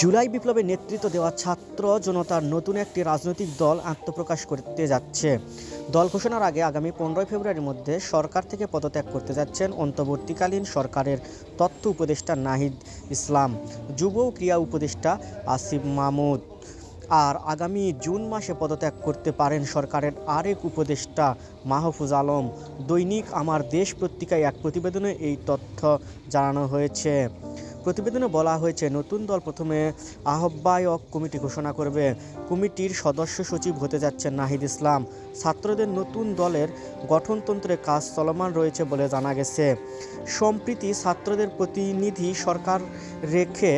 জুলাই বিপ্লবে নেতৃত্ব দেওয়া ছাত্র জনতার নতুন একটি রাজনৈতিক দল আত্মপ্রকাশ করতে যাচ্ছে। দল ঘোষণার আগে আগামী পনেরোই ফেব্রুয়ারির মধ্যে সরকার থেকে পদত্যাগ করতে যাচ্ছেন অন্তর্বর্তীকালীন সরকারের তথ্য উপদেষ্টা নাহিদ ইসলাম, যুব ক্রিয়া উপদেষ্টা আসিফ মাহমুদ। আর আগামী জুন মাসে পদত্যাগ করতে পারেন সরকারের আরেক উপদেষ্টা মাহফুজ আলম। দৈনিক আমার দেশ পত্রিকায় এক প্রতিবেদনে এই তথ্য জানানো হয়েছে। প্রতিবেদনে বলা হয়েছে, নতুন দল প্রথমে আহ্বায়ক কমিটি ঘোষণা করবে। কমিটির সদস্য সচিব হতে যাচ্ছেন নাহিদ ইসলাম। ছাত্রদের নতুন দলের গঠনতন্ত্রে কাজ চলমান রয়েছে বলে জানা গেছে। সম্প্রতি ছাত্রদের প্রতিনিধি সরকার রেখে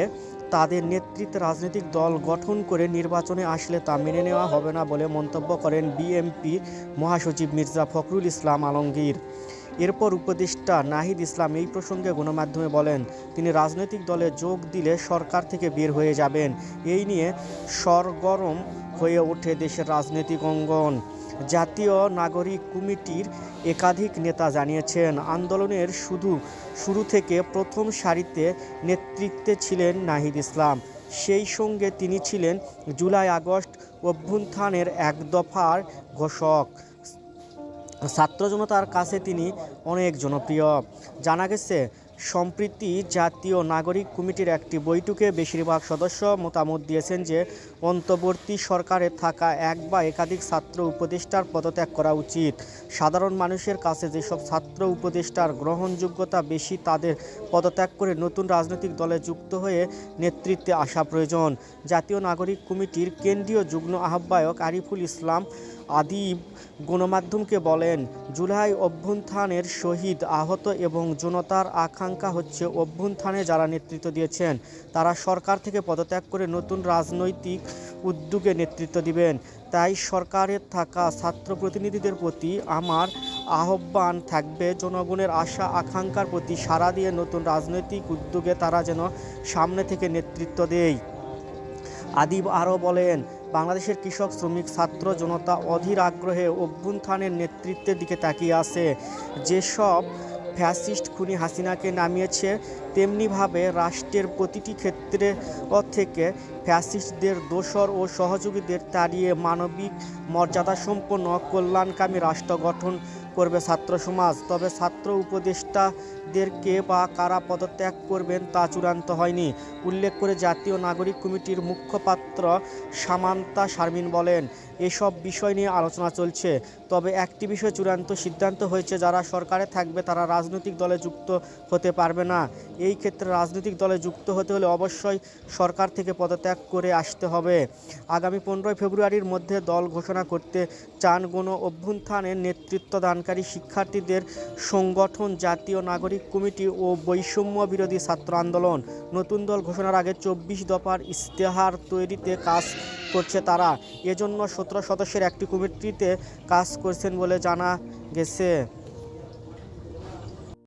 তাদের নেতৃত্বে রাজনৈতিক দল গঠন করে নির্বাচনে আসলে তা মেনে নেওয়া হবে না বলে মন্তব্য করেন বিএমপি মহাসচিব মির্জা ফখরুল ইসলাম আলমগীর। এরপর উপদেষ্টা নাহিদ ইসলাম এই প্রসঙ্গে গণমাধ্যমে বলেন, তিনি রাজনৈতিক দলে যোগ দিলে সরকার থেকে বের হয়ে যাবেন। এই নিয়ে সরগরম হয়ে ওঠে দেশের রাজনৈতিক অঙ্গন। জাতীয় নাগরিক কমিটির একাধিক নেতা জানিয়েছেন, আন্দোলনের শুধু শুরু থেকে প্রথম সারিতে নেতৃত্বে ছিলেন নাহিদ ইসলাম। সেই সঙ্গে তিনি ছিলেন জুলাই আগস্ট অভ্যুত্থানের এক দফার ঘোষক। ছাত্র জনতার কাছে তিনি অনেক জনপ্রিয়। জানা গেছে সম্প্রতি জাতীয় নাগরিক কমিটির একটি বৈঠকে বেশিরভাগ সদস্য মতামত দিয়েছেন যে, অন্তর্বর্তী সরকারে থাকা এক বা একাধিক ছাত্র উপদেষ্টার পদত্যাগ করা উচিত। সাধারণ মানুষের কাছে যেসব ছাত্র উপদেষ্টার গ্রহণযোগ্যতা বেশি, তাদের পদত্যাগ করে নতুন রাজনৈতিক দলে যুক্ত হয়ে নেতৃত্বে আসা প্রয়োজন। জাতীয় নাগরিক কমিটির কেন্দ্রীয় যুগ্ম আহ্বায়ক আরিফুল ইসলাম আদিব গণমাধ্যমকে বলেন, জুলাই অভ্যুত্থানের শহীদ আহত এবং জনতার আকাঙ্ক্ষা হচ্ছে অভ্যুত্থানে যারা নেতৃত্ব দিয়েছেন, তারা সরকার থেকে পদত্যাগ করে নতুন রাজনৈতিক উদ্যোগে নেতৃত্ব দিবেন। তাই সরকারের থাকা ছাত্র প্রতিনিধিদের প্রতি আমার আহ্বান থাকবে, জনগণের আশা, আকাঙ্ক্ষার প্রতি সাড়া দিয়ে নতুন রাজনৈতিক উদ্যোগে তারা যেন সামনে থেকে নেতৃত্ব দেয়। আদিব আরও বলেন, বাংলাদেশের কৃষক, শ্রমিক, ছাত্র জনতা অধীর আগ্রহে অভ্যুত্থানের নেতৃত্বের দিকে তাকিয়ে আছে। যেসব ফ্যাসিস্ট খুনি হাসিনাকে নামিয়েছে, তেমনিভাবে রাষ্ট্রের প্রতিটি ক্ষেত্রে থেকে ফ্যাসিস্টদের দোসর ও সহযোগীদের তাড়িয়ে মানবিক মর্যাদাসম্পন্ন কল্যাণকামী রাষ্ট্র গঠন করবে ছাত্র সমাজ। তবে ছাত্র উপদেষ্টাদেরকে বা কারা পদত্যাগ করবেন তা চূড়ান্ত হয়নি, উল্লেখ করে জাতীয় নাগরিক কমিটির মুখপাত্র সামান্তা শারমিন বলেন। এসব বিষয় নিয়ে আলোচনা চলছে। তবে একটি বিষয় চূড়ান্ত সিদ্ধান্ত হয়েছে, যারা সরকারে থাকবে তারা রাজনৈতিক দলে যুক্ত হতে পারবে না। এই ক্ষেত্রে রাজনৈতিক দলে যুক্ত হতে হলে অবশ্যই সরকার থেকে পদত্যাগ করে আসতে হবে। আগামী পনেরোই ফেব্রুয়ারির মধ্যে দল ঘোষণা করতে চান গণ অভ্যুত্থানের নেতৃত্ব দানকারী শিক্ষার্থীদের সংগঠন, জাতীয় নাগরিক কমিটি ও বৈষম্য বিরোধী ছাত্র আন্দোলন। নতুন দল ঘোষণার আগে চব্বিশ দফার ইশতেহার তৈরিতে কাজ করছে তারা। এজন্য সতেরো সদস্যের একটি কমিটিতে কাজ করছেন বলে জানা গেছে।